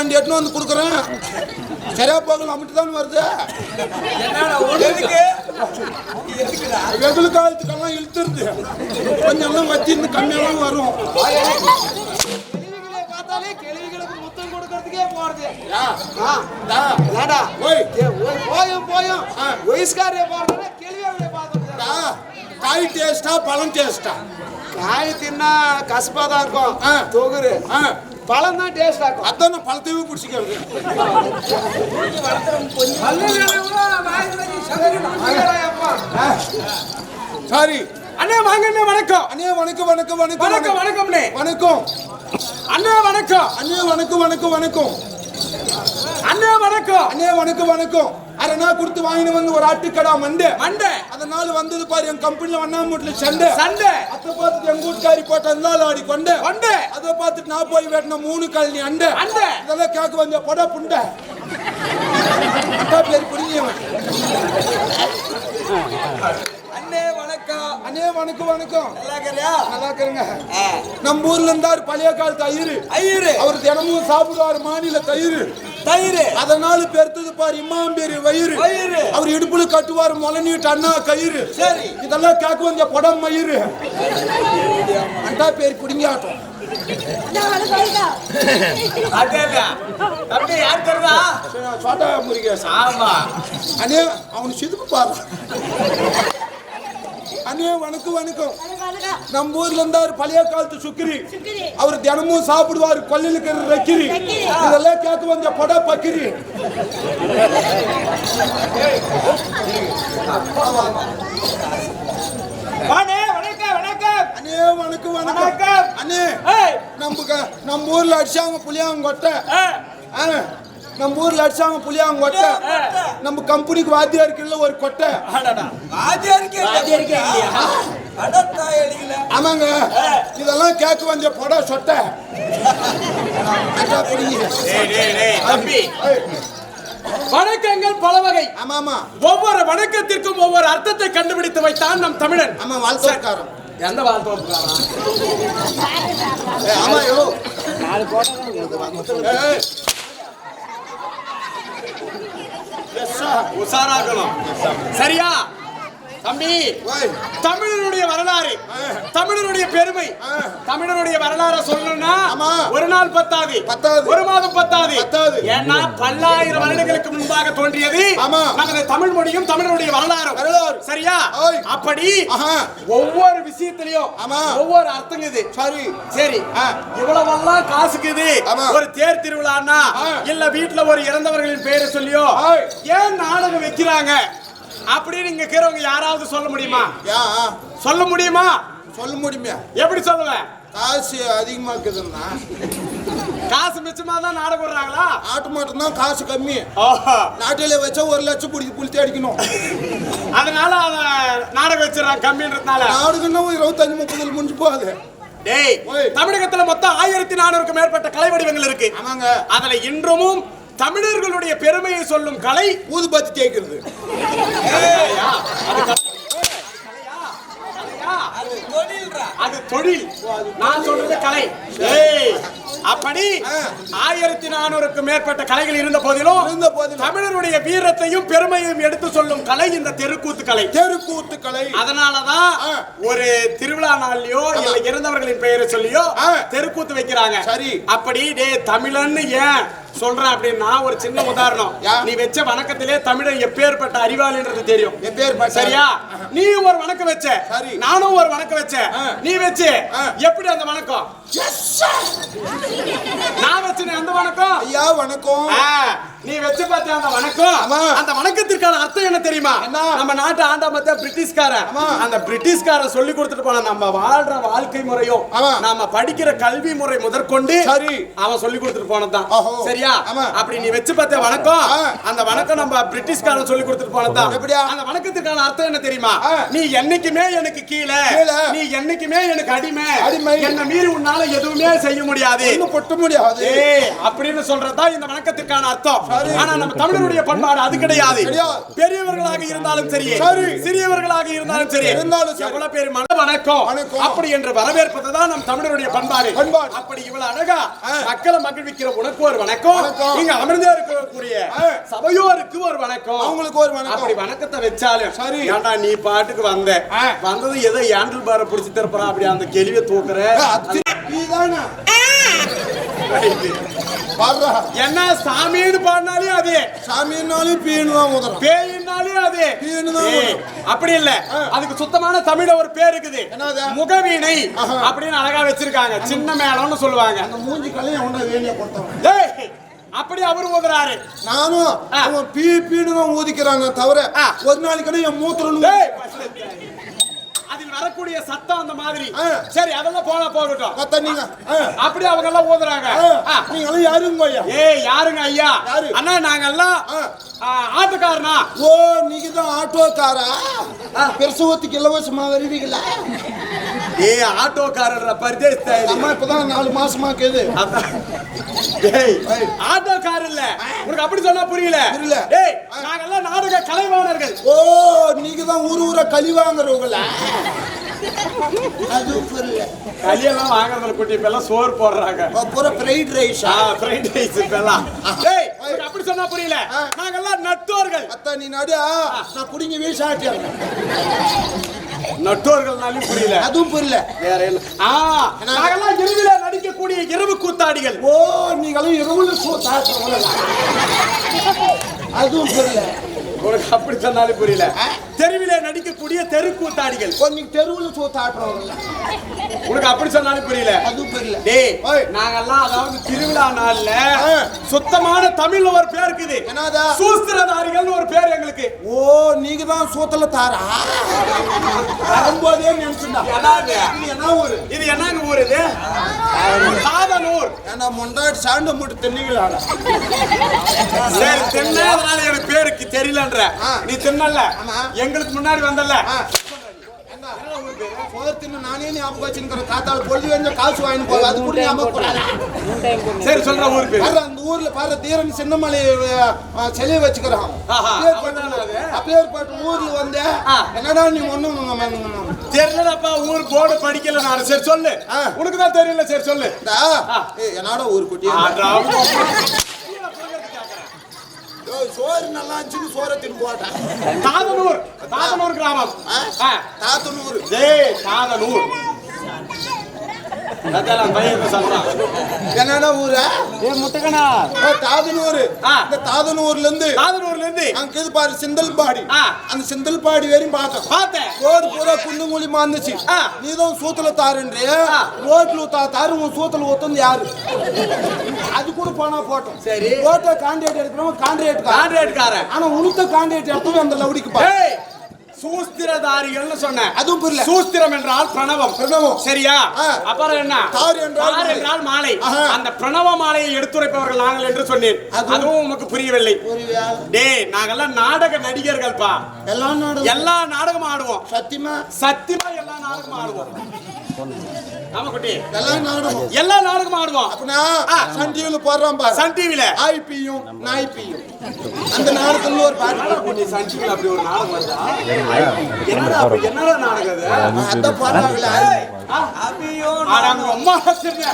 ரெண்டு எட்டுன்னு வந்து கொடுக்குறேன். சரியா போகலாம் அமிட்டு தான் வருது. எதுக்கு? வெகுளு காலத்துக்கெல்லாம் இழுத்துருது. கொஞ்சம் எல்லாம் வச்சு இந்த கம்மியெல்லாம் வரும். கேள்விகளை பார்த்தாலே கேள்விகளுக்கு முத்தம் கொடுக்கறதுக்கே போறது. யா, ஆ, டா, ஏன்டா? ஓய், ஏ, ஓய், போயும் போயும். ஆ. வயசுக்காரே பார்த்தா கேள்விகளை பார்த்தா டா, காய் டேஸ்டா பழம் டேஸ்டா காய் தின்னா கசப்பா தான் இருக்கும். ஆ. தொகுரு. ஆ, பழம் தான் டேஸ்ட் ஆகும் அதான் பழத்தையும் பிடிச்சிக்கிறது சாரி. அண்ணே வாங்க அண்ணே வணக்கம். அண்ணே வணக்கம் வணக்கம் வணக்கம். வணக்கம் வணக்கம்ண்ணே. வணக்கம். அண்ணே வணக்கம். அண்ணே வணக்கம் வணக்கம் வணக்கம். அண்ணே வணக்கம். அண்ணே வணக்கம் வணக்கம். அரை நாள் கொடுத்து வாங்கிட்டு வந்து ஒரு ஆட்டுக்கடா மண்டை. மண்டை. அதனால வந்தது பாரு என் கம்பெனில வண்ணாமூட்டில் சண்டை. சண்டை. அதை பார்த்துட்டு எங்க வீட்டுக்காரி போட்டு இருந்தாலும் ஆடி கொண்டு. கொண்டு. அதை பார்த்துட்டு நான் போய் வெட்டின மூணு கழனி அண்டை. அண்டை. இதெல்லாம் கேட்க வந்த பொட புண்டை. அட்டா பேர் புரிஞ்சவன் அண்ணே வணக்கம் வணக்கம். நல்லா இருக்கிறியா நல்லா இருக்கிறேங்க. நம்ம ஊர்ல இருந்தாரு பழைய காலத்து ஐயரு ஐயரு அவர் தினமும் சாப்பிடுவாரு மாநில தயிர். தயிர்? அதனால பெருத்தது பாரு இம்மாம் பேரு வயிறு. வயிறு. அவர் இடுப்புல கட்டுவார் முளநீட்டு அண்ணா கயிறு. சரி. இதெல்லாம் கேட்க வந்த படம் மயிறு. அண்டா பேர் குடிங்க ஆட்டம் தம்பி யார் தருதா சோட்டா முருகேசன். ஆமா. அண்ணே அவனு சிதுப்பு பாரு. அண்ணே வணக்கம் வணக்கம். நம்ம ஊர்ல இருந்தாரு பழைய காலத்து சுக்கிரி. அவர் தினமும் சாப்பிடுவாரு கொல்லில் இருக்கிற ரக்கிரி. இதெல்லாம் கேட்க வந்த பட பக்கிரி. வாணே வணக்கம் வணக்கம். அண்ணே வணக்கம் வணக்கம். அண்ணே நம்ம நம்ம ஊர்ல அடிச்சாங்க புளியாங்கொட்டை. ஆ, ஆ, நம்ம ஊர்ல அடிச்சாங்க புளியாங்கொட்டை நம்ம கம்பெனிக்கு வாத்தியா இருக்குல்ல ஒரு கொட்டை. அடத்தா எலிகள. ஆமாங்க. இதெல்லாம் கேட்க வந்த பட சொட்டை. வணக்கங்கள் பல வகை. ஆமா ஆமா ஒவ்வொரு வணக்கத்திற்கும் ஒவ்வொரு அர்த்தத்தை கண்டுபிடித்து வைத்தான் நம் தமிழன். ஆமா வாழ்த்தோக்காரன் எந்த வாழ்த்து ஆமா யோ ஏய். Yes, sir. உஷாராக்கணும் சரியா? தம்பி. தமிழனுடைய வரலாறு. தமிழனுடைய பெருமை. தமிழனுடைய வரலாறு சொல்லணும்னா. ஒரு நாள் பத்தாது. ஒரு மாதம் பத்தாது. ஏன்னா பல்லாயிரம் வருடங்களுக்கு முன்பாக தோன்றியது. நமது தமிழ் மொழியும் தமிழனுடைய வரலாறு. சரியா. அப்படி. ஒவ்வொரு விஷயத்திலையும் ஆமா. ஒவ்வொரு அர்த்தம் இது சரி சரி. இவ்வளவெல்லாம் காசுக்குது. ஒரு தேர் திருவிழான்னா. இல்ல வீட்டுல ஒரு இறந்தவர்களின் பேரை சொல்லியோ. ஏன் நாடகம் வைக்கிறாங்க அப்படின்னு இங்க இருக்கிறவங்க யாராவது சொல்ல முடியுமா? சொல்ல முடியுமா? சொல்ல முடியுமே. எப்படி சொல்லுவேன் காசு அதிகமா இருக்குதுன்னா. காசு மிச்சமா தான் நாடகம் விடுறாங்களா ஆட்டு மாட்டம் தான் காசு கம்மி. நாட்டில வச்சா ஒரு லட்சம் பிடிச்சி புளித்தி அடிக்கணும். அதனால அத நாடகம் வச்சிடறாங்க கம்மின்றதுனால. நாடுக்குன்னா ஒரு இருபத்தஞ்சு முப்பதுல முடிஞ்சு போகுது. டேய். தமிழகத்துல மொத்தம் ஆயிரத்தி நானூறுக்கும் மேற்பட்ட கலை வடிவங்கள் இருக்கு. ஆமாங்க. அதுல இன்றமும் தமிழர்களுடைய பெருமையை சொல்லும் கலை ஊதுபத்தி தேய்க்கிறது. அது அது தொழில். நான் சொல்றது கலை. அப்படி. ஆயிரத்தி நானூறுக்கும் மேற்பட்ட கலைகள் இருந்த போதிலும் இருந்த போதிலும். தமிழருடைய வீரத்தையும் பெருமையும் எடுத்து சொல்லும் கலை இந்த தெருக்கூத்து கலை தெருக்கூத்து கலை அதனாலதான். ஒரு திருவிழா நாள்லயோ இல்ல இறந்தவர்களின் பெயரை சொல்லியோ. தெருக்கூத்து வைக்கிறாங்க சரி. அப்படி டே தமிழன்னு ஏன் சொல்றேன் அப்படின்னா ஒரு சின்ன உதாரணம். நீ வச்ச வணக்கத்திலே தமிழன் எப்பேற்பட்ட அறிவாளின்றது தெரியும் என் பேர் பட்டா. சரியா நீ ஒரு வணக்கம் வச்ச. நானும் ஒரு வணக்கம் வச்ச. நீ வச்சு. எப்படி அந்த வணக்கம் நான் வச்சேன் அந்த வணக்கம்? ஐயா வணக்கம். நீ வச்சு பார்த்த அந்த வணக்கம். அந்த வணக்கத்திற்கான அர்த்தம் என்ன தெரியுமா என்ன? நம்ம நாட்டு ஆண்டா மத்த பிரிட்டிஷ்காரன் ஆமா. அந்த பிரிட்டிஷ்காரன் சொல்லி கொடுத்துட்டு போன நம்ம வாழ்ற வாழ்க்கை முறையும். நாம படிக்கிற கல்வி முறை முதற்கொண்டு சரி. அவன் சொல்லி கொடுத்துட்டு போனதான். சரியா. அப்படி நீ வச்சு பார்த்த வணக்கம். அந்த வணக்கம் நம்ம பிரிட்டிஷ்காரன் சொல்லி கொடுத்துட்டு போனதான் எப்படியா? அந்த வணக்கத்திற்கான அர்த்தம் என்ன தெரியுமா. நீ என்னைக்குமே எனக்கு கீழே. நீ என்னைக்குமே எனக்கு அடிமை அடிமை. என்ன மீறி உன்னால எதுவுமே செய்ய முடியாது பொட்ட முடியாது அப்படின்னு சொல்றதா இந்த வணக்கத்திற்கான அர்த்தம். ஆனா நம்ம தமிழருடைய பண்பாடு அது கிடையாது. பெரியவர்களாக இருந்தாலும் சரி சரி. சிறியவர்களாக இருந்தாலும் சரி. எவ்வளவு பேர் மன வணக்கம். அப்படி என்று வரவேற்பது தான் நம் தமிழருடைய பண்பாடு. அப்படி இவ்வளவு அழகா. மக்களை மகிழ்விக்கிற உனக்கு ஒரு வணக்கம். இங்க அமர்ந்தே இருக்கக்கூடிய. சபையோருக்கு ஒரு வணக்கம் அவங்களுக்கு ஒரு வணக்கம். அப்படி வணக்கத்தை வச்சாலும் சரி. ஏன்டா நீ பாட்டுக்கு வந்த. வந்தது ஏதோ ஹேண்டில் பாரை பிடிச்சி தரப்பறா அப்படி அந்த கேள்வியை தூக்குற நீதானா? என்ன சாமின்னு பாடினாலே அது. சாமின்னாலும் பீனு தான் பேயினாலே அது. பேயின்னு தான் அப்படி இல்ல. அதுக்கு சுத்தமான தமிழ்ல ஒரு பேர் இருக்குது? முகவீணை. அப்படின்னு அழகா வச்சிருக்காங்க. சின்ன மேளம்னு சொல்லுவாங்க. அந்த மூஞ்சி கல்லையும் அவனை வேலையை கொடுத்தவன். ஏய், அப்படி அவர் ஊதுறாரு நானும் பீ பீனு தான் ஊதிக்கிறாங்க தவிர. ஒரு நாளைக்கு என் மூத்திரம் வரக்கூடிய சத்தம் அந்த மாதிரி. சரி அதெல்லாம் போனா போகட்டும் நீங்க. அப்படி அவங்க எல்லாம் ஊதுறாங்க. ஆ. நீங்களும் யாருங்க ஐயா ஏய் யாருங்க ஐயா? அண்ணா நாங்க எல்லாம் ஆட்டுக்காரனா ஓ நீங்க தான் ஆட்டோக்காரா பிரசவத்துக்கு இலவசமா வருவீங்களா ஏய் ஆட்டோக்காரர் பரிதேச அம்மா இப்பதான் நாலு மாசமா அதான். டேய், ஆட்டோக்காரர் இல்ல. உனக்கு அப்படி சொன்னா புரியல. புரியல. டேய் நாங்கெல்லாம் நாடக கலைவாணர்கள். ஓ நீங்க தான் ஊர் ஊரா களி வாங்குறவங்களா? அது புரியல. களியெல்லாம் வாங்குறதுல குட்டி இப்ப எல்லாம் சோறு போடுறாங்க. அப்புறம் ஃப்ரைட் ரைஸா ஆ ஃப்ரைட் ரைஸ் இப்ப எல்லாம் டேய் அப்படி சொன்னா புரியல. நாங்கெல்லாம் நட்டோர்கள். அத்தா நீ நடு நான் குடிங்க வீசாட்டியா நட்டோர்கள்னாலும் புரியல. அதுவும் புரியல. வேற இல்ல ஆ நாங்கெல்லாம் இரவில நடிக்கக்கூடிய இரவு கூத்தாடிகள். ஓ நீங்களும் இரவுல அதுவும் புரியல. உனக்கு அப்படி சொன்னாலும் புரியல. தெருவிலே நடிக்கக்கூடிய தெரு கூத்தாடிகள். நீங்க தெருவுல சோ தாக்குறவங்களா உனக்கு அப்படி சொன்னாலும் புரியல. அதுவும் புரியல. டேய். நாங்கெல்லாம் அதாவது திருவிழா நாள்ல. சுத்தமான தமிழ்ல ஒரு பேர் இருக்குது. என்னதா? சூஸ்திரதாரிகள்னு ஒரு பேர் எங்களுக்கு. ஓ நீங்க தான் சோத்துல தாரா? வரும்போதே நினைச்சுடா என்னது? இது என்ன ஊரு? இது என்னங்க ஊர் இது? சாதனூர் ஏன்னா முண்டாடி சாண்டு மூட்டு தின்னீங்களாடா சரி தின்னதுனால எனக்கு பேருக்கு தெரியலன்ற. நீ தின்னல. ஆமா. எங்களுக்கு முன்னாடி வந்தல நானே ஞாபகம் வச்சுருக்கிறேன் காத்தால பொழுது வந்து காசு வாங்கி போக அது கூட ஞாபகம். சரி சொல்ற ஊர் பேர் அந்த ஊர்ல பாரு தீரன் சின்னமலை சிலையை வச்சுக்கிறான். அப்பேற்பட்ட- ஊர்ல வந்து. என்னடா நீ ஒண்ணும் தெரியலப்பா ஊர் போர்டு படிக்கல நான். சரி சொல்லு. உனக்கு தான் தெரியல. சரி சொல்லு. என்னடா ஊர் குட்டி? சோறு நல்லா இருந்துச்சுன்னு சோறை தின்னு போட்டேன் தாதனூர் தாதனூர் கிராமம். தாதனூர். பையன் சொல்றான் என்னடா ஊரு? ஏ முட்டகனா தாதனூர். இந்த தாதனூர்ல இருந்து தாதனூர்ல இருந்து அங்க இது பாரு சிந்தல்பாடி. அந்த சிந்தல்பாடி வரையும் பார்த்தேன். ரோடு பூரா குண்டு மூலியமா இருந்துச்சு. ஆ. நீதான் சூத்துல தாருன்றே. ரோட்ல தா தாரு உன் சூத்துல ஒத்துந்து யாரு? அது கூட போனா போட்டோம். சரி. ரோட்டை கான்ட்ராக்ட் எடுக்கிறவங்க கான்ட்ராக்ட் கான்ட்ராக்ட்காரன் ஆனா உனக்கு கான்ட்ராக்ட் எடுத்தவன் அந்த லவுடிக்கு பா ஏய் சூஸ்திரதாரிகள்னு சொன்னேன் அதுவும் புரியல. சூஸ்திரம் என்றால் பிரணவம் பிரணவம். சரியா. அப்புறம் என்ன தார் என்றால் தார். என்றால் மாலை. அந்த பிரணவ மாலையை எடுத்துரைப்பவர்கள் நாங்கள் என்று சொன்னேன் அதுவும் உமக்கு புரியவில்லை? டேய் நாங்கெல்லாம் நாடக நடிகர்கள்ப்பா எல்லா நாடும் எல்லா நாடகமும் ஆடுவோம் சத்தியமா சத்தியமா எல்லா நாடகமும் ஆடுவோம் ஆமா குட்டி எல்லா நாடும் எல்லா நாடகமும் ஆடுவோம் அப்படின்னா. சன் டிவில போடுறான் பாரு சன் டிவில ஆய்பியும் நாய்பியும் அந்த நாடகத்துல ஒரு பாட்டு குட்டி சன் டிவில அப்படி ஒரு நாடகம் வருதா என்னடா நாடகம் அது அந்த பாடுறாங்களே ஏய், ஆ, அவங்க அம்மா வச்சிருந்த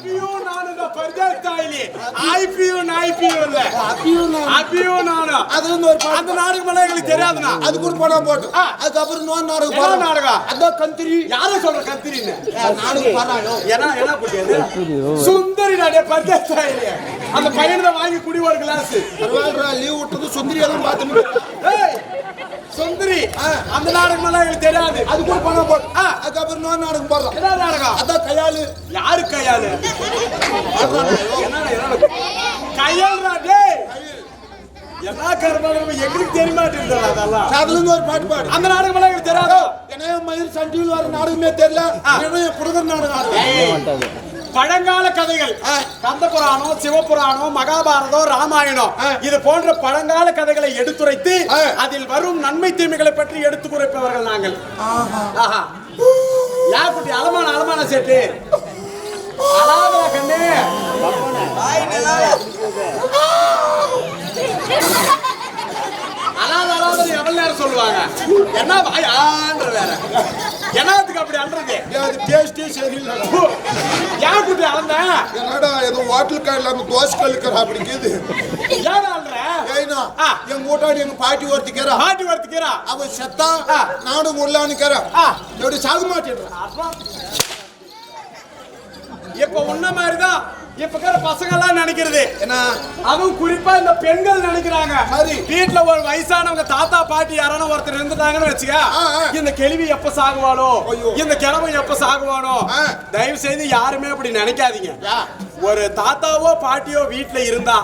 அபியும் நானும் தான் பரிதாத்தாயிலே ஐபியும் நாய்பியும் இல்ல. நான்? ஒரு பாட்டு அந்த நாடகம் எல்லாம் எங்களுக்கு தெரியாதுண்ணா. அது கூட போனா போட்டோம் ஆ. அதுக்கப்புறம் நாடகம் பாடுறான். நாடகம்? அதான் கந்திரி. யாரும் சொல்ற கத்திரின்னு நாடகம் ஏன்னா என்ன குட்டியது சுந்தரி நாடே பரிதாத்தாயிலே அந்த பையனை வாங்கி குடி ஒரு கிளாஸ் லீவ் விட்டது பார்த்துன்னு ஏய் சுந்தரி அந்த நாடகம் எல்லாம் எங்களுக்கு தெரியாது. அது கூட போட்டோம் ஆ. அதுக்கப்புறம் இன்னொரு நாடகம் பாடுறான் என்ன நாடகம்? அதான் கையாளு. யாரு கையாளு? கையாளுடா, டேய். எல்லா கருமாலும் எங்களுக்கு தெரிய மாட்டேங்குது அதெல்லாம்? அதுல ஒரு பாட்டு பாடு. அந்த நாடகம் எல்லாம் எங்களுக்கு தெரியாதோ? என்ன மயிர் சன் டிவியில் வர நாடகமே தெரியல. புடுகர் நாடகம் ஆடுறேன் பழங்கால கதைகள். கந்த புராணம் சிவபுராணம் மகாபாரதம் ராமாயணம். இது போன்ற பழங்கால கதைகளை எடுத்துரைத்து அதில் வரும் நன்மை தீமைகளை பற்றி எடுத்து குறைப்பவர்கள் நாங்கள் யா குட்டி? அலமான அலமான சேட்டு. அலாதா கண்ணு. அலாத அலாவது எவ்வளவு நேரம் சொல்லுவாங்க. என்ன வாயான்ற வேற. என்னத்துக்கு அப்படி அல்றது அது டேஸ்டே சரியில்லை. ஏன் குட்டி அளந்த என்னடா ஏதோ ஹோட்டல் கடையில் அந்த தோசை கல்லுக்கிற அப்படிங்குது ஏன் அல்ற? ஏய்னா. எங்க வீட்டாடி எங்க பாட்டி ஒருத்திக்கிறா பாட்டி வரத்துக்கிறா அவ செத்தா. நானும் உள்ளானுக்கிறேன் ஆ. எப்படி சாக மாட்டேன் இப்ப உன்ன மாதிரிதான். இப்ப பசங்க எல்லாம் நினைக்கிறது என்ன அதுவும் குறிப்பா இந்த பெண்கள் நினைக்கிறாங்க சரி. வீட்டுல ஒரு வயசானவங்க தாத்தா பாட்டி யாரான ஒருத்தர் இருந்துட்டாங்கன்னு வச்சுக்க. இந்த கேள்வி எப்ப சாகுவானோ. இந்த கிழமை எப்ப சாகுவானோ. தயவு செய்து யாருமே அப்படி நினைக்காதீங்க. ஒரு தாத்தாவோ பாட்டியோ வீட்டுல இருந்தா.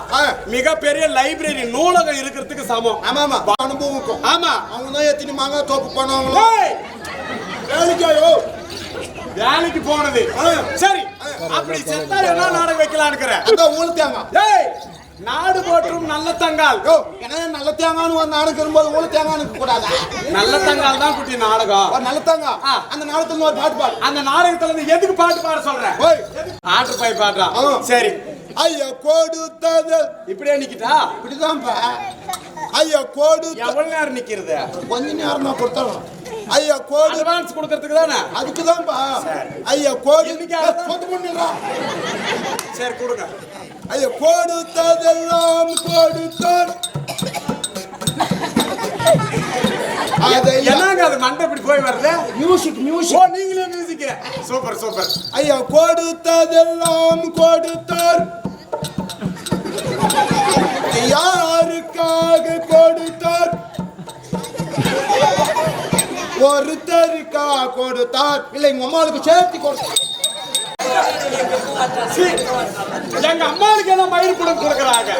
மிகப்பெரிய லைப்ரரி நூலகம் இருக்கிறதுக்கு சமம் ஆமாமா அனுபவம் ஆமா அவங்க தான் எத்தனை மாங்காய் தோப்பு பண்ணுவாங்களோ வேலைக்காயோ வேலைக்கு போனது. சரி அப்படி செத்தா என்ன நாடகம் வைக்கலான்னு அந்த ஊழ தேங்காய். ஏய் நாடு போற்றும் நல்ல தங்கால். நல்ல தேங்காய்னு ஒரு நாளைக்கு வரும்போது ஊழ தேங்காய் கூடாதா? நல்ல தங்கால் தான் குட்டி நாடகம். ஒரு நல்ல தேங்காய். அந்த நாளத்துல ஒரு பாட்டு பாடு. அந்த நாடகத்துல இருந்து எதுக்கு பாட்டு பாட சொல்றேன் ஆட்டு பாய் பாடுறான். சரி. ஐயா கொடுத்தது. இப்படியே நிக்கிட்டா? இப்படிதான்ப்பா ஐயா கோடு எவ்வளவு நேரம் நிக்கிறது? கொஞ்ச நேரம் தான் கொடுத்தாலும் ஐயா கோடு அட்வான்ஸ் கொடுக்கறதுக்கு தானே அதுக்குதான்ப்பா ஐயா கோடு இன்னைக்கு ஏய், சொத்து பண்ணிடுறா. சரி கொடுங்க. ஐயா கொடுத்ததெல்லாம் கொடுத்தார். என்னங்க அது மண்டை இப்படி போய் வருது? மியூசிக் ஓ மியூசிக் நீங்களே மியூசிக் சூப்பர் சூப்பர். ஐயா கொடுத்ததெல்லாம் கொடுத்தார். யாருக்காக கொடுத்தார்? ஒருத்தருக்கா கொடுத்தார். இல்லை உங்க அம்மாவுக்கு சேர்த்து கொடுத்தார். எங்க அம்மாவுக்கு மயிர் கொடுக்கறாங்க.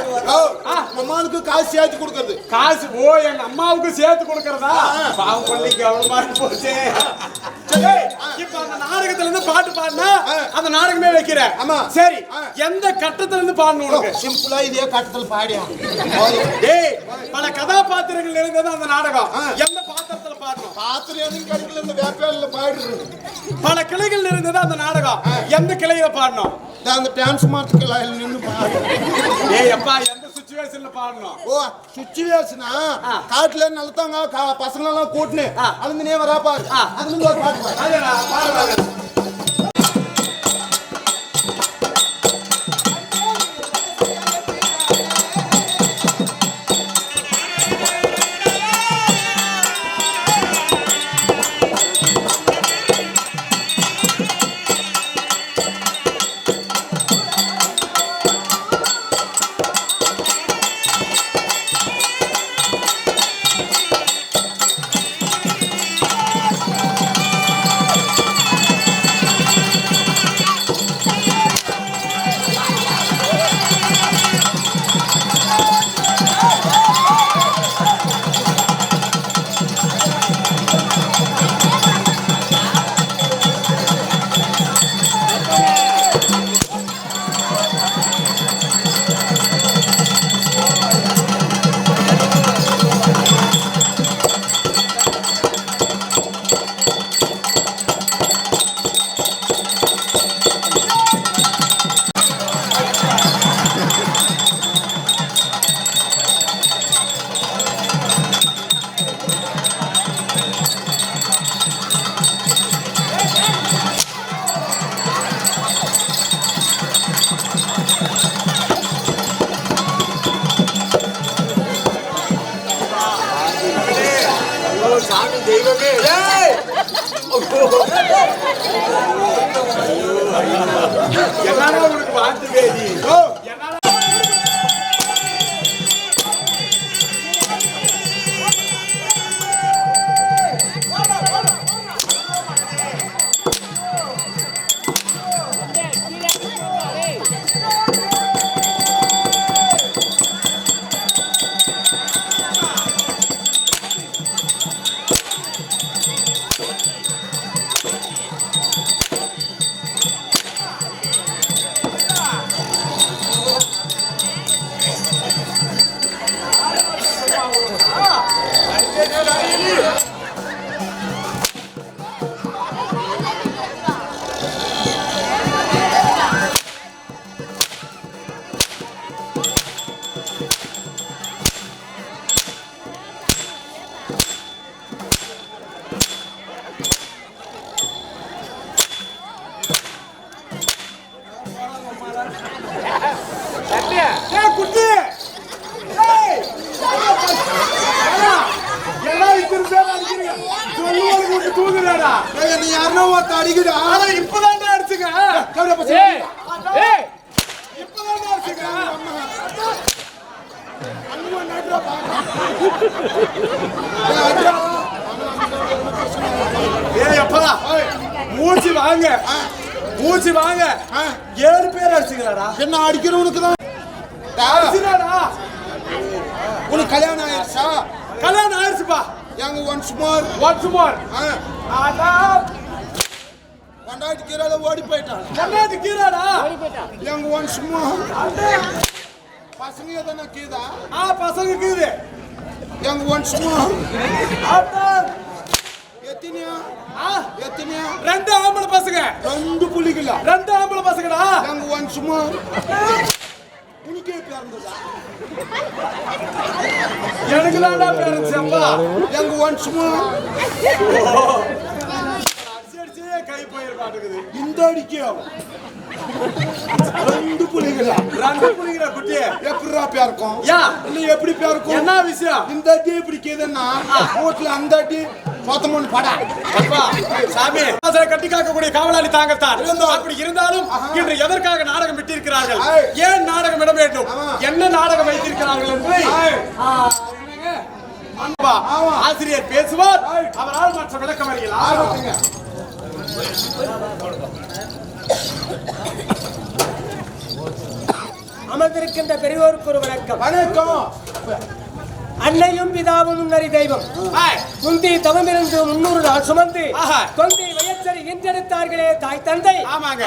அம்மாவுக்கு காசு சேர்த்து கொடுக்கறது. காசு ஓ எங்க அம்மாவுக்கு சேர்த்து கொடுக்கறதா? பாவம் பள்ளிக்கு அவ்வளவு மாதிரி போச்சு. ஏய், இப்ப அந்த நாடகத்துல இருந்து பாட்டு பாடினா. அந்த நாடகமே வைக்கிற ஆமா. சரி. எந்த கட்டத்துல இருந்து பாடணும் உனக்கு? சிம்பிளா இதே கட்டத்தில் பாடியும் ஏய் பல கதாபாத்திரங்கள் இருந்தது அந்த நாடகம். எந்த பாத்திரத்துல பாடணும்? பாத்திரம் எதுவும் கிடைக்கல இந்த வேப்பேரில் பாடுறது பல கிளைகள் இருந்தது அந்த நாடகம். எந்த கிளையில பாடணும்? அந்த டான்ஸ் மாட்டுக்கு நின்று பாடு ஏய் அப்பா எந்த சுச்சுவேஷன்ல பாடணும்? ஓ சுச்சுவேஷனா. காட்டுல நல்லதாங்க பசங்க எல்லாம் கூட்டினு. அழுந்துனே வரா பாரு. அதுல ஒரு பாட்டு பாடு. பசங்க எதனா கீதா? ஆ பசங்க கீது. எங்க ஒன்ஸ் மோர் எத்தனையா? ஆ எத்தனையா? ரெண்டு ஆம்பளை பசங்க. ரெண்டு புலிகளா? ரெண்டு ஆம்பளை பசங்கடா. எங்க ஒன்ஸ் மோர் பிறந்ததா? எனக்கு தான்டா அப்பா. எங்க ஒன்ஸ் மோர் கை போயிருப்பாட்டுக்குது இந்த அடிக்கே ரெண்டு புலிகளா? ரெண்டு புள்ளிங்கிற குட்டி எப்படிடா பேருக்கும் யா. இல்ல எப்படி பேருக்கும் என்ன விஷயம்? இந்த அடி எப்படி கேதுன்னா வீட்டுல அந்த அடி சொத்தமொன்னு படா. அப்பா சாமி. கட்டி காக்கக்கூடிய காவலாளி தாங்கத்தான். இருந்தோம். அப்படி இருந்தாலும் இன்று எதற்காக நாடகம் விட்டிருக்கிறார்கள். ஏன் நாடகம் விட வேண்டும். என்ன நாடகம் வைத்திருக்கிறார்கள் என்று. ஆசிரியர் பேசுவார். அவரால் மற்ற விளக்கம் அறியலாம். அமர்ந்திருக்கின்ற பெரியோருக்கு ஒரு வணக்கம் வணக்கம் அன்னையும் பிதாவும் முன்னறி தெய்வம். குந்தி தவமிருந்து முன்னூறு நாள் சுமந்து. தொந்தை வயச்சரி இன்றெடுத்தார்களே தாய் தந்தை.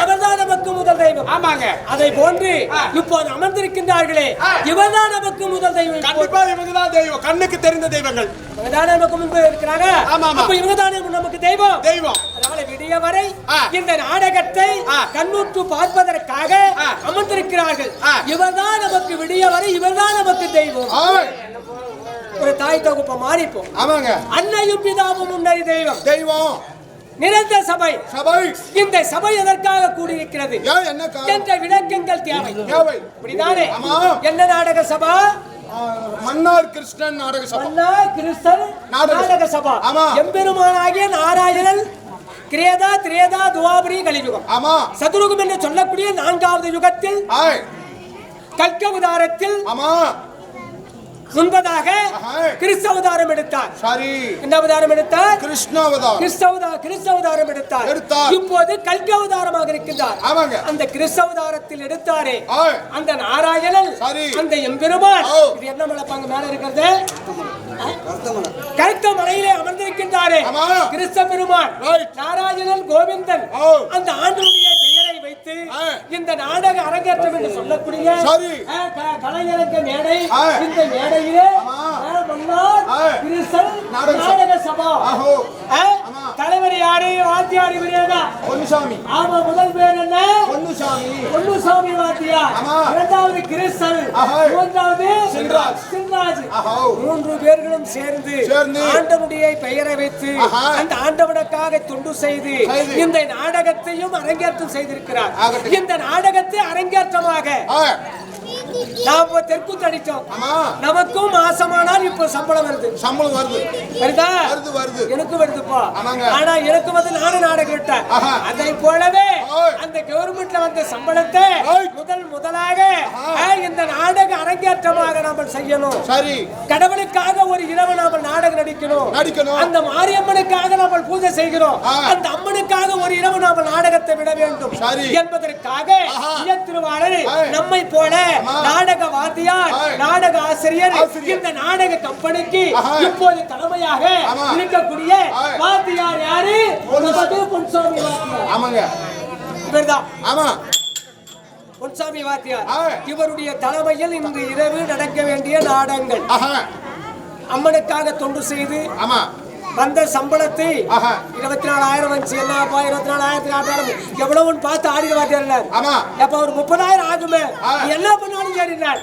அவர்தான் நமக்கு முதல் தெய்வம் ஆமாங்க அதை போன்று. இப்போது அமர்ந்திருக்கின்றார்களே. இவர்தான் நமக்கு முதல் தெய்வம் கண்டிப்பா இவங்கதான் தெய்வம் கண்ணுக்கு தெரிந்த தெய்வங்கள் இவங்கதான் நமக்கு முன்பு இருக்கிறாங்க. அப்ப இவங்கதானே நமக்கு தெய்வம் தெய்வம் அதனால விடிய வரை ஆ. இந்த நாடகத்தை. கண்ணுற்று பார்ப்பதற்காக. அமர்ந்திருக்கிறார்கள். இவர்தான் நமக்கு விடிய வரை இவர்தான் நமக்கு தெய்வம். ஒரு தாய் தொகுப்ப மாறிப்போம் ஆமாங்க அன்னையும் பிதாவும் முன்னறி தெய்வம் தெய்வம் நிறைந்த சபை சபை இந்த சபை எதற்காக கூடியிருக்கிறது? என்ற விளக்கங்கள் தேவை இப்படிதானே. என்ன நாடக சபா மன்னார் கிருஷ்ணன் நாடக சபை கிறிஸ்தன் நாடக நாடக சபா ஆமா. எம்பெருமானாகிய நாராயணன் கிரேதா திரேதா துவாபரி கலியுகம். ஆமா. சதுருகம் என்று சொல்லக்கூடிய நான்காவது யுகத்தில் ஆய். கல்கவதாரத்தில் ஆமா. முன்பதாக ஆஹா. கிறிஸ்தவதாரம் எடுத்தார் சரி என்ன அவதாரம் எடுத்தார் கிருஷ்ணாவதார் கிறிஸ்தவதா கிறிஸ்தவதாரம் எடுத்தார் எடுத்தார். இப்போது கல்கி அவதாரமாக இருக்கின்றார் ஆமாங்க அந்த கிறிஸ்தவதாரத்தில் எடுத்தாரே அந்த நாராயணன் சரி. அந்த எம்பெருமான். இது என்ன மலைப்பாங்க மேல இருக்கிறது கருத்த மலையிலே அமர்ந்திருக்கின்றாரே. கிறிஸ்த பெருமான். நாராயணன் கோவிந்தன். அந்த ஆண்டுடைய வைத்து. இந்த நாடக அரங்கேற்றம் என்று சொல்லக்கூடிய கலைஞரங்க மேடை. இந்த மேடையிலே நாடக சபா. நாடக சபா ஆஹோ ஆ? ஆமா. தலைவர் யாரு வாத்தியார் இவரேதான் பொன்னுசாமி ஆமா முதல் பேர் என்ன பொன்னுசாமி பொன்னுசாமி வாத்தியார் ஆமா. இரண்டாவது கிறிஸ்தல் ஆஹா. மூன்றாவது சின்ராஜ். சின்ராஜ் ஆஹோ மூன்று பேர்களும் சேர்ந்து சேர்ந்து. ஆண்டவனுடைய பெயரை வைத்து. அந்த ஆண்டவனுக்காக தொண்டு செய்து. இந்த நாடகத்தையும் அரங்கேற்றம் செய்திருக்கிறார். இந்த நாடகத்தை அரங்கேற்றமாக ஆய் நாம் தெற்கு தடித்தோம் ஆமா நமக்கும் மாசமானால் இப்போ சம்பளம் வருது சம்பளம் வருது வருதா வருது வருது எனக்கு வருதுப்பா. ஆனா எனக்கு வந்து நானும் நாடகம் விட்டேன். அதை போலவே. அந்த கவர்மெண்ட்ல வந்த சம்பளத்தை. முதல் முதலாக இந்த நாடக அரங்கேற்றமாக நாம செய்யணும் சரி கடவுளுக்காக ஒரு இரவு நாம நாடகம் நடிக்கணும் நடிக்கணும். அந்த மாரியம்மனுக்காக நாம பூஜை செய்கிறோம். அந்த அம்மனுக்காக ஒரு இரவு நாம நாடகத்தை விட வேண்டும் சரி. என்பதற்காக ஆய். நம்மை போல. நாடக வாத்தியார். நாடக ஆசிரியர். இந்த நாடக கம்பெனிக்கு. இப்போது தலைமையாக. இருக்கக்கூடிய. வாத்தியார் யாரு பொன்சாமி வாத்தியார் ஆமாங்க இவர்தான் ஆமா பொன்சாமி வாத்தியார். இவருடைய தலைமையில் இன்று இரவு நடக்க வேண்டிய நாடகங்கள் அம்மனுக்காக தொண்டு செய்து ஆமா வந்த சம்பளத்தை. இருபத்தி நாலாயிரம் வந்துச்சு. என்னப்பா இருபத்தி நாலாயிரத்தி ஆட்டாயிரம் எவ்வளவுன்னு பார்த்து வாத்தியார் ஆமா. அப்ப ஒரு முப்பதாயிரம் ஆகுமே. என்ன பண்ணாலும் சரினார்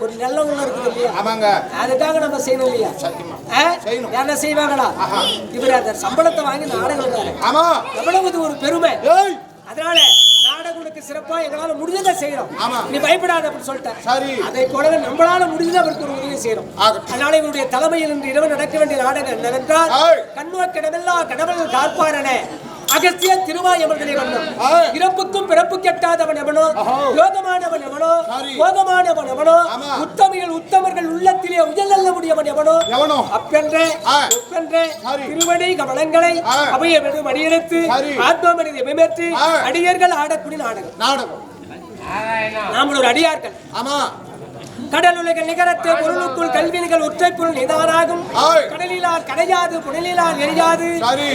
ஒரு நல்ல உள்ள இருக்குது இல்லையா? ஆமாங்க. அதுக்காக நம்ம செய்யணும் இல்லையா. என்ன செய்வாங்களா. இவர் அந்த சம்பளத்தை வாங்கி நாடகம். ஆமா. எவ்வளவு ஒரு பெருமை. அதனால நாடகங்களுக்கு சிறப்பா எங்களால முடிஞ்சதை செய்யறோம். நீ பயப்படாத அப்படின்னு சொல்லிட்டேன் சரி அதை போலவே நம்மளால முடிஞ்சதை அவருக்கு ஒரு உதவி செய்யறோம். அதனால இவருடைய தலைமையில் இன்று இரவு நடக்க வேண்டிய நாடகம் என்னவென்றால். கண்ணுவ கிடமெல்லாம் கடவுள் காப்பாரனே அகஸ்திய திருவாயமர்களை வண்ணம் ஆ. இறப்புக்கும் பிறப்பு கெட்டாதவன் எவனோ. யோகமானவன் எவனோ சரி. போகமானவன் எவனோ. உத்தமிகள் உத்தமர்கள் உள்ளத்திலே உயர்நல்ல முடியவன் எவனோ எவனோ அப்பென்றே சரி. திருவடி கவனங்களை ஆ. அவையமெடு மடியெடுத்து சரி. ஆத்மமனிதை. அடியர்கள் ஆடக்கூடிய நாடகம் நாடகம் நாமளோட அடியார்கள் ஆமா கடல் உலக நிகரத்தை பொருளுக்குள் கல்வினிகள் உற்றை பொருள் ஆய். கடலிலார் கடையாது புனலிலார் எரியாது.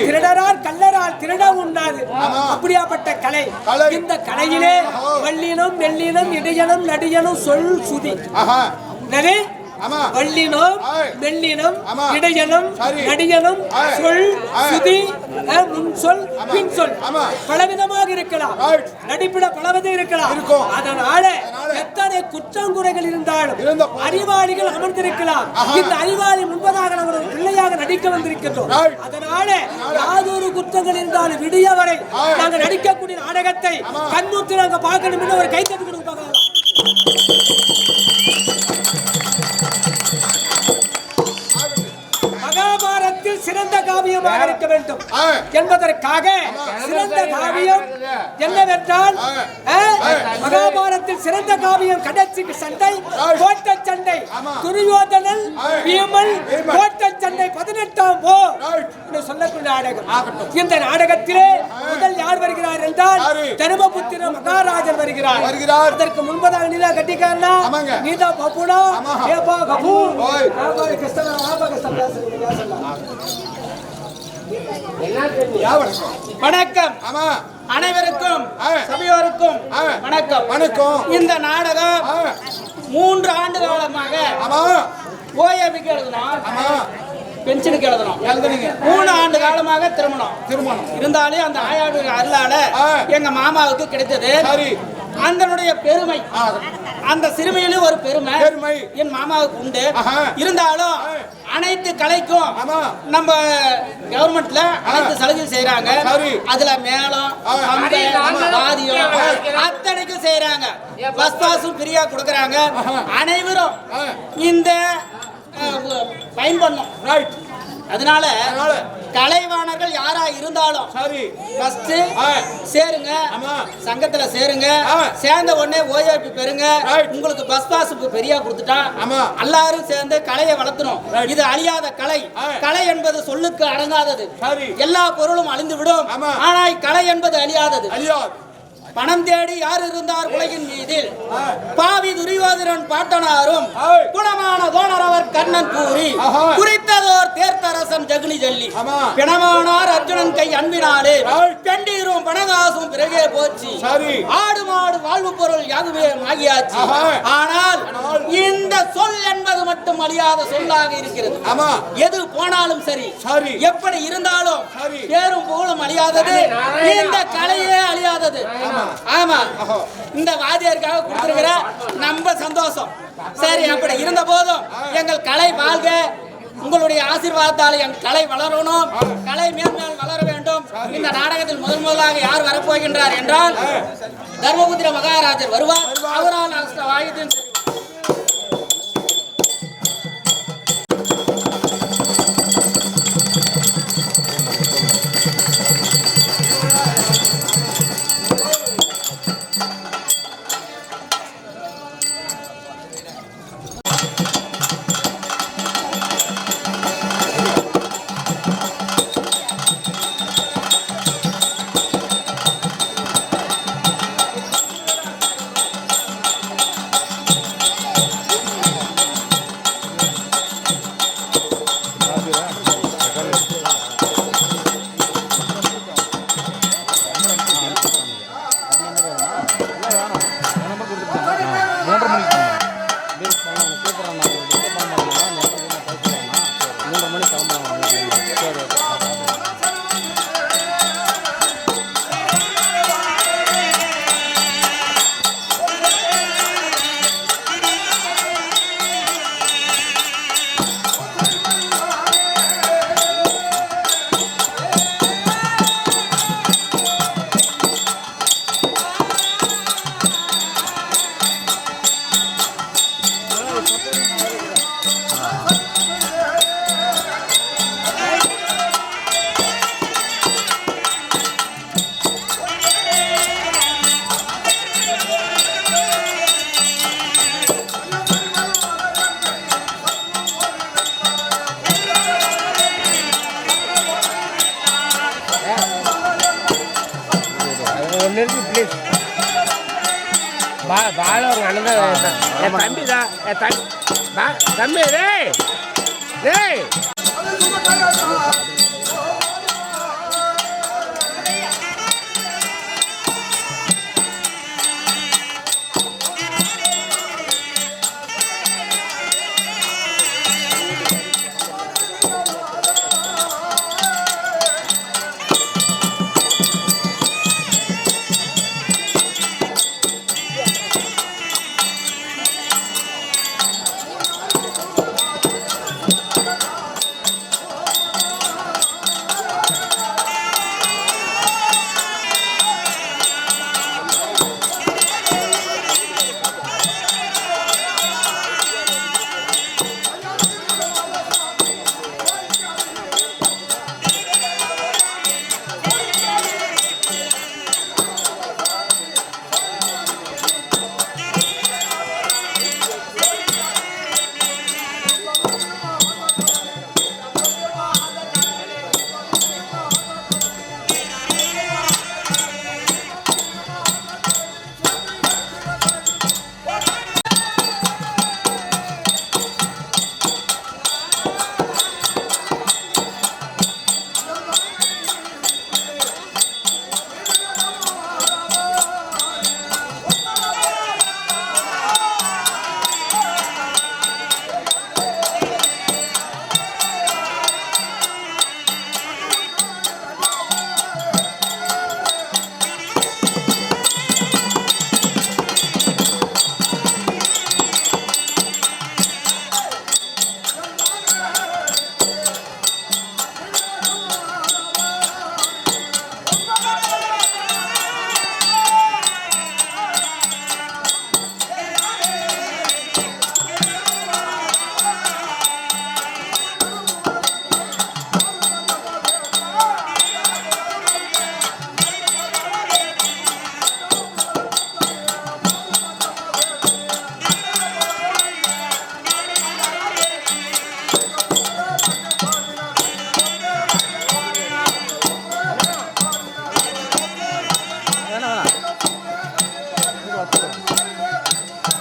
திருடரார் கல்லரால் திருட உண்ணாது ஆமா. அப்படியாப்பட்ட கலை. இந்த கலையிலே. வள்ளினம் நெல்லினம் இடையனம் நடியனம் சொல் சுதி என்னது? வள்ளினம். மெல்லினம். இடையனம். நடியனம். சொல். சுதி முன் சொல் பின் சொல். பலவிதமாக இருக்கலாம். நடிப்பிட பலவது இருக்கலாம். அதனால எத்தனை குற்றங்குறைகள் இருந்தாலும். அறிவாளிகள் அமர்ந்திருக்கலாம். இந்த அறிவாளி முன்பதாக நாங்கள் ஒரு பிள்ளையாக நடிக்க வந்திருக்கின்றோம். அதனால யாதொரு குற்றங்கள் இருந்தாலும் விடிய வரை. நாங்கள் நடிக்கக்கூடிய நாடகத்தை ஆமா. கண்ணூற்றி நாங்க பார்க்கணும் ஒரு கைத்தட்டு கொடுக்க சிறந்த காவியமாக இருக்க வேண்டும். என்பதற்காக சிறந்த காவியம் என்னவென்றால் மகாபாரத்தில் சிறந்த காவியம் கடைசி சண்டை. கோட்ட சண்டை. துரியோதனன் பீமன். கோட்ட சண்டை பதினெட்டாம். என்று சொல்லக்கூடிய நாடகம். இந்த நாடகத்திலே முதல் யார் வருகிறார் என்றால்? தருமபுத்திர மகாராஜன் வருகிறார் வருகிறார். அதற்கு முன்பதாக நீதா கட்டிக்காரனா ஆமாங்க. நீதா பப்புனா ஆமா. ஏப்பா கபூ ஓய். ஆமா கிருஷ்ணா ஆமா கிருஷ்ணா பேசுறீங்க பேசலாம் யாவணக்கம் வணக்கம். ஆமா. அனைவருக்கும். சபையோருக்கும். வணக்கம். வணக்கம். இந்த நாடகம் மூன்று ஆண்டு காலமாக ஆமா. ஓஏபிக்கு எழுதணும் ஆமா. பென்ஷனுக்கு எழுதணும் எழுதுனீங்க. மூணு ஆண்டு காலமாக திருமணம். திருமணம். இருந்தாலும் அந்த ஆயாவுடைய அருளால. எங்க மாமாவுக்கு கிடைத்தது சரி அதனுடைய பெருமை அந்த சிறுமையிலும் ஒரு பெருமை பெருமை. என் மாமாவுக்கு உண்டு. இருந்தாலும். அனைத்து கலைக்கும். நம்ம கவர்மெண்ட்ல அனைத்து சலுகை செய்யறாங்க. அதுல. கம்பை, வாதியம் அத்தனைக்கும் செய்யறாங்க பஸ் பாஸும் ஃப்ரீயா கொடுக்கறாங்க அனைவரும். இந்த பயன்படணும் ரைட் அதனால கலைவாணர்கள் யாரா இருந்தாலும் சரி ஃபர்ஸ்ட். சேருங்க ஆமா. சங்கத்துல சேருங்க. சேர்ந்த உடனே ஓஏபி பெறுங்க. உங்களுக்கு பஸ் பாஸ் பெரியா கொடுத்துட்டா ஆமா. எல்லாரும் சேர்ந்து கலையை வளர்த்தணும். இது அழியாத கலை. கலை என்பது சொல்லுக்கு அடங்காதது சரி. எல்லா பொருளும் அழிந்து விடும். ஆனால் கலை என்பது அழியாதது பணம் தேடி யார் இருந்தார் உலகின் மீதில் பாவி துரியோதனன் பாட்டனாரும். குணமான கோணர் அவர் கண்ணன் கூறி. குறித்ததோர் தேர்த்தரசன் ஜகுனி ஜல்லி. பிணமானார் அர்ஜுனன் கை அன்பினாலே. பெண்டீரும் பணகாசும் பிறகே போச்சு சரி ஆடு மாடு வாழ்வு பொருள் யாதுவே ஆகியாச்சு. ஆனால் இந்த சொல் என்பது மட்டும் அழியாத சொல்லாக இருக்கிறது ஆமா எது போனாலும் சரி சரி. எப்படி இருந்தாலும். பேரும் புகழும் அழியாதது இந்த கலையே அழியாதது ஆமா. இந்த வாதியாருக்காக கொடுத்துருக்கிற நம்ம சந்தோஷம். சரி அப்படி இருந்த போதும் எங்கள் கலை வாழ்க. உங்களுடைய ஆசீர்வாதத்தால் என் கலை வளரணும். கலை மேன்மேல் வளர வேண்டும். இந்த நாடகத்தில் முதல் முதலாக யார் வரப்போகின்றார் என்றால் தர்மபுத்திர மகாராஜர் வருவார். அவரால் வாயுத்தின் கூப்பிட்றேன் பண்ணலாம் அவங்க கூப்பிட்றாங்க நான் ஒன்று நிறுத்தி ப்ளீஸ் பா பாலா உங்கள் அண்ணன் தான். என் தம்பி தான் என் தம்பி. தம்பி ரே ரே